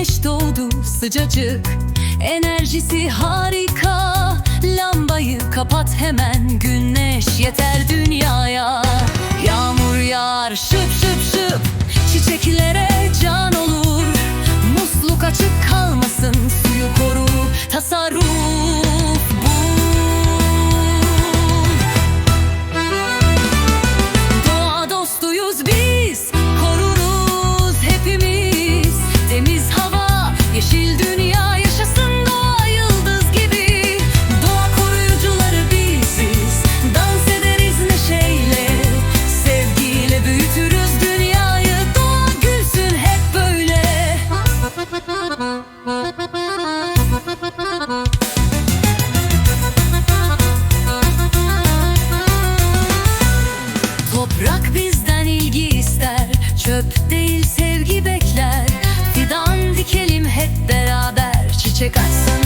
güneş doğdu sıcacık. Enerjisi harika. Lambayı kapat hemen güneş yeter dünyaya. çöp değil sevgi bekler. Fidan dikelim hep beraber çiçek açsın.